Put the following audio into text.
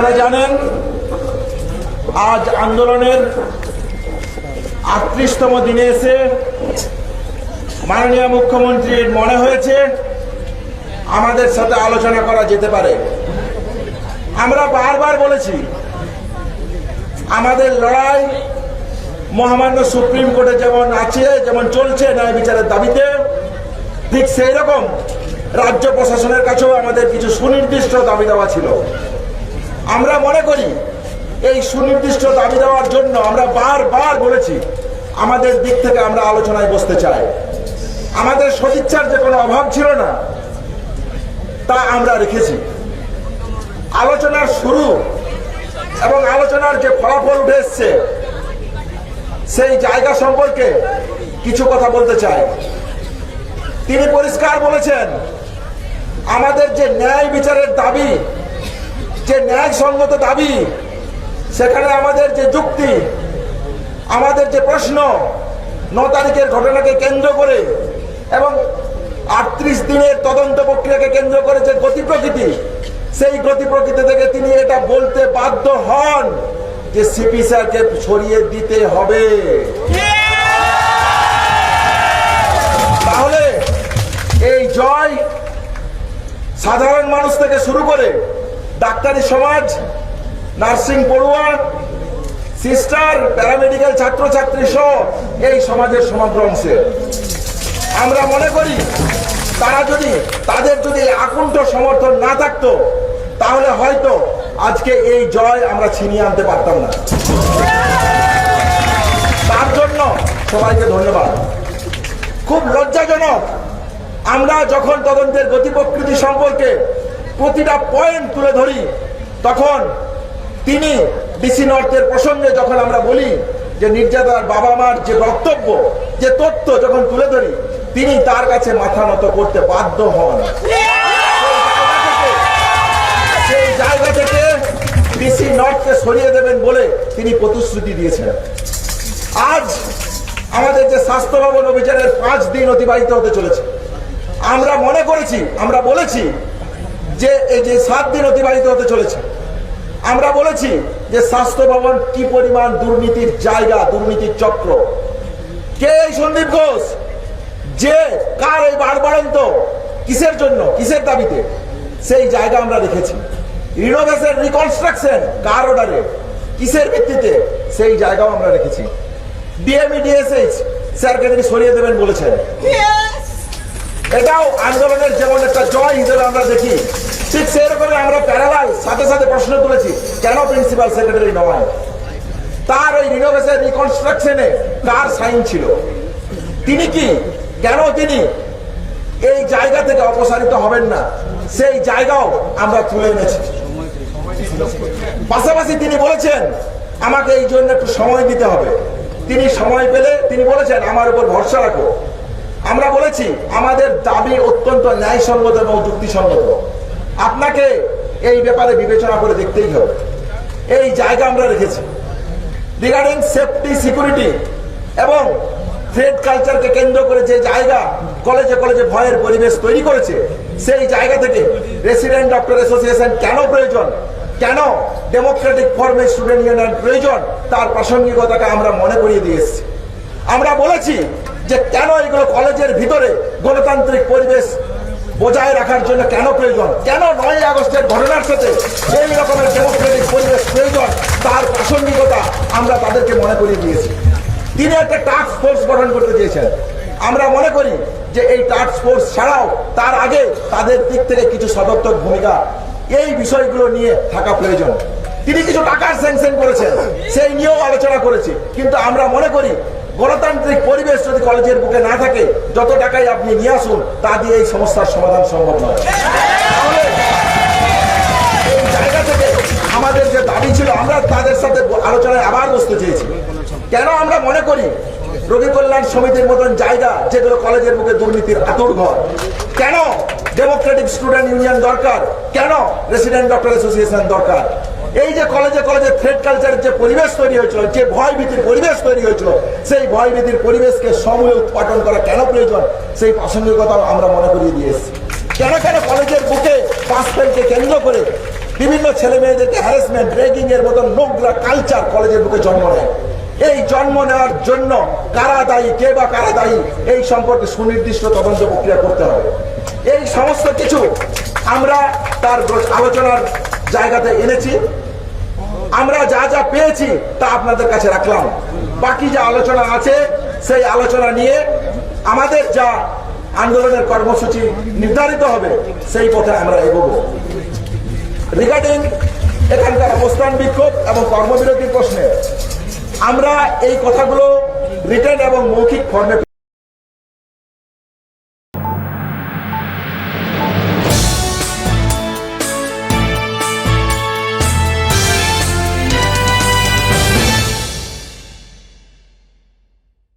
জানেন, আজ আন্দোলনের আটত্রিশতম দিনে এসে মাননীয় মুখ্যমন্ত্রীর মনে হয়েছে আমাদের সাথে আলোচনা করা যেতে পারে। আমরা বারবার বলেছি, আমাদের লড়াই মহামান্য সুপ্রিম কোর্টে যেমন আছে, যেমন চলছে ন্যায় বিচারের দাবিতে, ঠিক সেই রকম রাজ্য প্রশাসনের কাছেও আমাদের কিছু সুনির্দিষ্ট দাবি দেওয়া ছিল। আমরা মনে করি, এই সুনির্দিষ্ট দাবি দেওয়ার জন্য আমরা বারবার বলেছি, আমাদের দিক থেকে আমরা আলোচনায় বসতে চাই। আমাদের সদিচ্ছার যে কোনো অভাব ছিল না, তা আমরা রেখেছি। আলোচনার শুরু এবং আলোচনার যে ফলাফল উঠে এসছে, সেই জায়গা সম্পর্কে কিছু কথা বলতে চাই। তিনি পরিষ্কার বলেছেন, আমাদের যে ন্যায় বিচারের দাবি যে ন্যায়সঙ্গত দাবি, সেখানে আমাদের যে যুক্তি, আমাদের যে প্রশ্ন, ন তারিখের ঘটনাকে কেন্দ্র করে এবং আটত্রিশ দিনের তদন্ত প্রক্রিয়াকে কেন্দ্র করে যে গতি প্রকৃতি, সেই গতি প্রকৃতি থেকে তিনি এটা বলতে বাধ্য হন যে সিপি স্যারকে সরিয়ে দিতে হবে। তাহলে এই জয় সাধারণ মানুষ থেকে শুরু করে ডাক্তারি সমাজ, নার্সিং পড়ুয়া, সিস্টার, প্যারামেডিক্যাল ছাত্রছাত্রী সহ এই সমাজের সমগ্র অংশে। আমরা মনে করি, তারা যদি, তাদের যদি আকুণ্ঠ সমর্থন না থাকতো, তাহলে হয়তো আজকে এই জয় আমরা ছিনিয়ে আনতে পারতাম না। তার জন্য সবাইকে ধন্যবাদ। খুব লজ্জাজনক, আমরা যখন তদন্তের গতি প্রকৃতি সম্পর্কে প্রতিটা পয়েন্ট তুলে ধরি, তখন তিনি ডিসি নর্থের প্রসঙ্গে যখন আমরা বলি যে নির্যাতার বাবা মার যে বক্তব্য, যে তথ্য যখন তুলে ধরি, তিনি তার কাছে মাথা নত করতে বাধ্য হন। সেই জায়গা থেকে ডিসি নর্থকে সরিয়ে দেবেন বলে তিনি প্রতিশ্রুতি দিয়েছেন। আজ আমাদের যে স্বাস্থ্য ভবন অভিযানের পাঁচ দিন অতিবাহিত হতে চলেছে। আমরা মনে করেছি, আমরা বলেছি যে, এই যে সাত দিন অতিবাহিত হতে চলেছে, আমরা বলেছি যে স্বাস্থ্য ভবন কি পরিমাণ দুর্নীতির জায়গা, দুর্নীতির চক্র। কে এই সন্দীপ ঘোষ? যে, কার এই বাড়বাড়ন্ত কিসের জন্য? কিসের দাবিতে? সেই জায়গা আমরা রেখেছি রিনোভেশন, রিকনস্ট্রাকশন, কার অর্ডারে? কিসের ভিত্তিতে? সেই জায়গাও আমরা রেখেছি ডিএমই, ডিএসএইচ, স্যারকে তিনি সরিয়ে দেবেন বলেছেন। এটাও আন্দোলনের যেমন একটা জয় হিসেবে আমরা দেখি। ঠিক সেরকম আমরা প্যারালাল সাথে সাথে প্রশ্ন তুলেছি, কেন প্রিন্সিপাল সেক্রেটারি নয়? তার ওই রিনোভেশন রিকনস্ট্রাকশনে কার সাইন ছিল? তিনি কি? কেন তিনি? এই জায়গা থেকে অপসারিত হবেন না। সেই জায়গাও আমরা তুলে এনেছি। পাশাপাশি তিনি বলেছেন, আমাকে এই জন্য একটু সময় দিতে হবে। তিনি সময় পেলে তিনি বলেছেন, আমার উপর ভরসা রাখো। বলেছি, আমাদের দাবি অত্যন্ত ন্যায়সঙ্গত এবং যুক্তিসঙ্গত। আপনাকে এই ব্যাপারে বিবেচনা করে দেখতেই হবে। এই জায়গা আমরা রেখেছি। রিগার্ডিং সেফটি সিকিউরিটি এবং থ্রেড কালচারকে কেন্দ্র করে যে জায়গা কলেজে কলেজে ভয়ের পরিবেশ তৈরি করেছে, সেই জায়গা থেকে রেসিডেন্ট ডক্টর অ্যাসোসিয়েশন কেন প্রয়োজন, কেন ডেমোক্রেটিক ফর্মে স্টুডেন্ট ইউনিয়ন প্রয়োজন, তার প্রাসঙ্গিকতাকে আমরা মনে করিয়ে দিয়ে এসেছি। আমরা বলেছি যে কেন এগুলো কলেজের ভিতরে গণতান্ত্রিক পরিবেশ বজায় রাখার জন্য কেন প্রয়োজন? কেন নয় আগস্টের ঘটনার সাথে এই রকমের ডেমোক্রেটিক পরিবেশ প্রয়োজন? তার প্রাসঙ্গিকতা আমরা তাদেরকে মনে করিয়ে দিয়েছি। তিনি একটা টাস্ক ফোর্স গঠন করতে চেয়েছেন। আমরা মনে করি যে এই টাস্ক ফোর্স ছাড়াও তার আগে তাদের দিক থেকে কিছু সদর্থক ভূমিকা, এই বিষয়গুলো নিয়ে থাকা প্রয়োজন। তিনি কিছু টাকার স্যাংশন করেছেন। সেই নিয়েও আলোচনা করেছি। কিন্তু আমরা মনে করি, গণতান্ত্রিক পরিবেশ যদি কলেজের বুকে না থাকে, যত টাকাই আপনি নিয়ে আসুন, তা দিয়ে এই সমস্যার সমাধান সম্ভব নয়। আমাদের যে দাবি ছিল, আমরা তাদের সাথে আলোচনায় আবার বসতে চেয়েছি। কেন আমরা মনে করি রোগী কল্যাণ সমিতির মতন জায়গা, যেগুলো কলেজের মুখে দুর্নীতির আতুর ঘর কেন ডেমোক্রেটিক স্টুডেন্ট ইউনিয়ন দরকার। কেন? রেসিডেন্ট ডক্টর অ্যাসোসিয়েশন দরকার। এই যে কলেজে কলেজে থ্রেড কালচারের যে পরিবেশ তৈরি হয়েছিল, যে ভয় ভীতির পরিবেশ তৈরি হয়েছিল, সেই ভয় ভীতির পরিবেশকে সমূলে উৎপাদন করা কেন প্রয়োজন? সেই প্রাসঙ্গিকতা আমরা মনে করিয়ে দিয়ে এসেছি। কেন কেন কলেজের বুকে পাস ফেলকে কেন্দ্র করে বিভিন্ন ছেলে মেয়েদেরকে হ্যারাসমেন্ট রেগিং এর মতন নোংরা কালচার কলেজের বুকে জন্ম নেয়? এই জন্ম নেওয়ার জন্য কারা দায়ী, কে বা কারা দায়ী, এই সম্পর্কে সুনির্দিষ্ট তদন্ত প্রক্রিয়া করতে হবে। এই সমস্ত কিছু আমরা তার আলোচনার জায়গাতে এনেছি। আমরা যা যা পেয়েছি তা আপনাদের কাছে রাখলাম। বাকি যা আলোচনা আছে, সেই আলোচনা নিয়ে আমাদের যা আন্দোলনের কর্মসূচি নির্ধারিত হবে, সেই পথে আমরা এগোবো। রিগার্ডিং এখানকার অবস্থান বিক্ষোভ এবং কর্মবিরতির প্রশ্নে, আমরা এই কথাগুলো রিটার্ন এবং মৌখিক ফর্মে